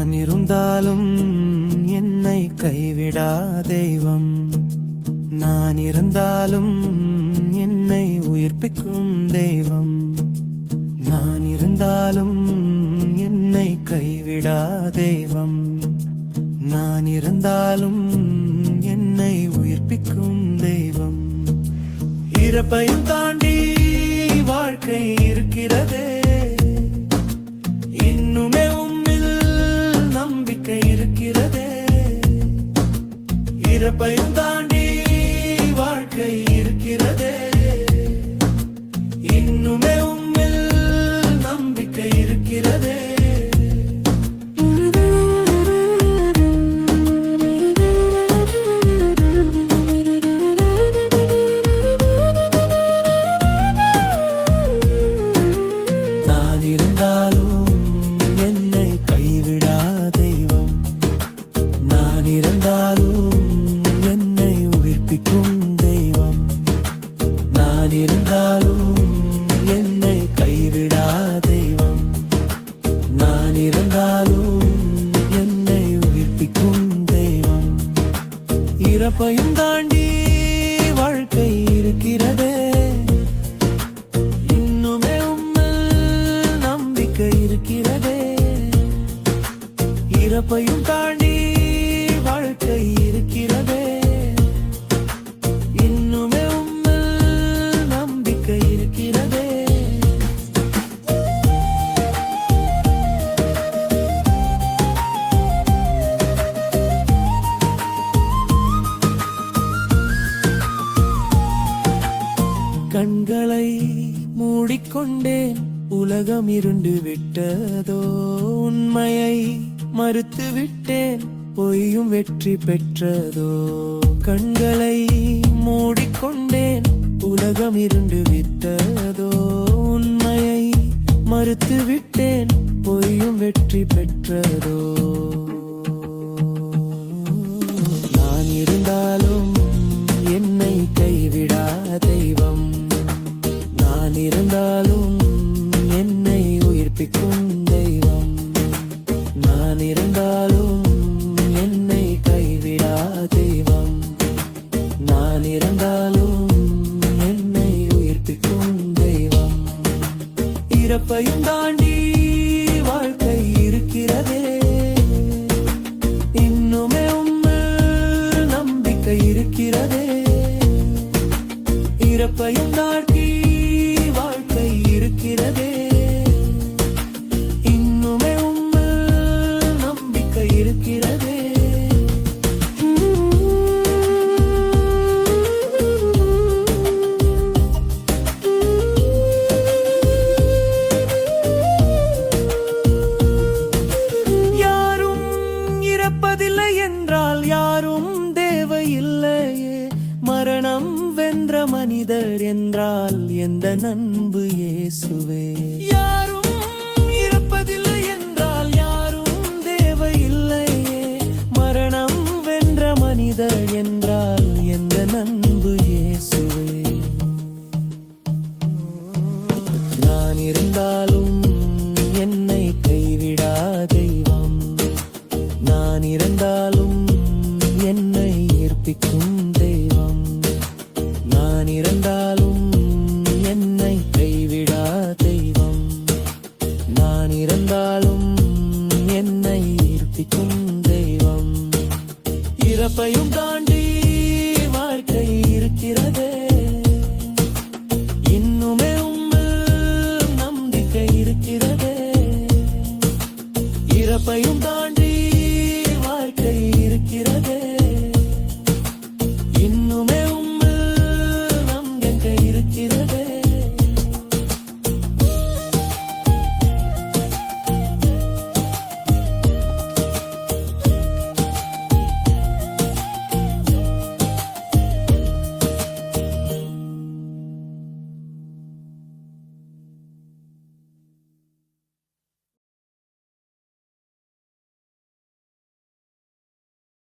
நான் இருந்தாலும் என்னை கைவிடா தெய்வம். நான் இருந்தாலும் என்னை உயிர்ப்பிக்கும் தெய்வம். நான் இருந்தாலும் என்னை கைவிடா தெய்வம். நான் இருந்தாலும் என்னை உயிர்ப்பிக்கும் தெய்வம். இறப்பையும் தாண்டி வாழ்க்கை இருக்கிறதே. இறப்பையும் தாண்டி வாழ்க்கை இருக்கிறதே. இன்னுமே உம்மில் நம்பிக்கை இருக்கிறதே. நான் இருந்தாலும் நான் என்னை உயிர்ப்பிக்கும் தெய்வம். இறப்பையும் தாண்டி வாழ்க்கை இருக்கிறதே. இன்னுமே உம்மில் நம்பிக்கை இருக்கிறதே. இறப்பையும் தாண்டி கண்களை மூடிக்கொண்டேன். உலகம் இருண்டு விட்டதோ உண்மையை மறுத்து விட்டேன். பொய்யும் வெற்றி பெற்றதோ கண்களை மூடிக்கொண்டேன். உலகம் இருண்டு விட்டதோ உண்மையை மறுத்து விட்டேன். பொய்யும் வெற்றி பெற்றதோ. நான் இருந்தாலும் உயிர்ப்பிக்கும் தெய்வம். நான் இருந்தாலும் என்னை கைவிடா தெய்வம். நான் இருந்தாலும் என்னை உயிர்ப்பிக்கும் தெய்வம். இறப்பையும் தாண்டி வாழ்க்கை இருக்கிறதே. இன்னுமே உம்மில் நம்பிக்கை இருக்கிறதே. இறப்பையும் தாண்டி வாழ்க்கை இருக்கிறதே. மனிதர் என்றால் எந்த நண்பு இயேசுவே? யாரும் நான் இருந்தாலும் என்னை கைவிடா தெய்வம். நான் இருந்தாலும் என்னை ஈர்ப்பிக்கும் தெய்வம். இறப்பையும் தாண்டி வாழ்க்கை இருக்கிறதே. இன்னுமே உம்மில் நம்பிக்கை இருக்கிறதே. இறப்பையும் தாண்டி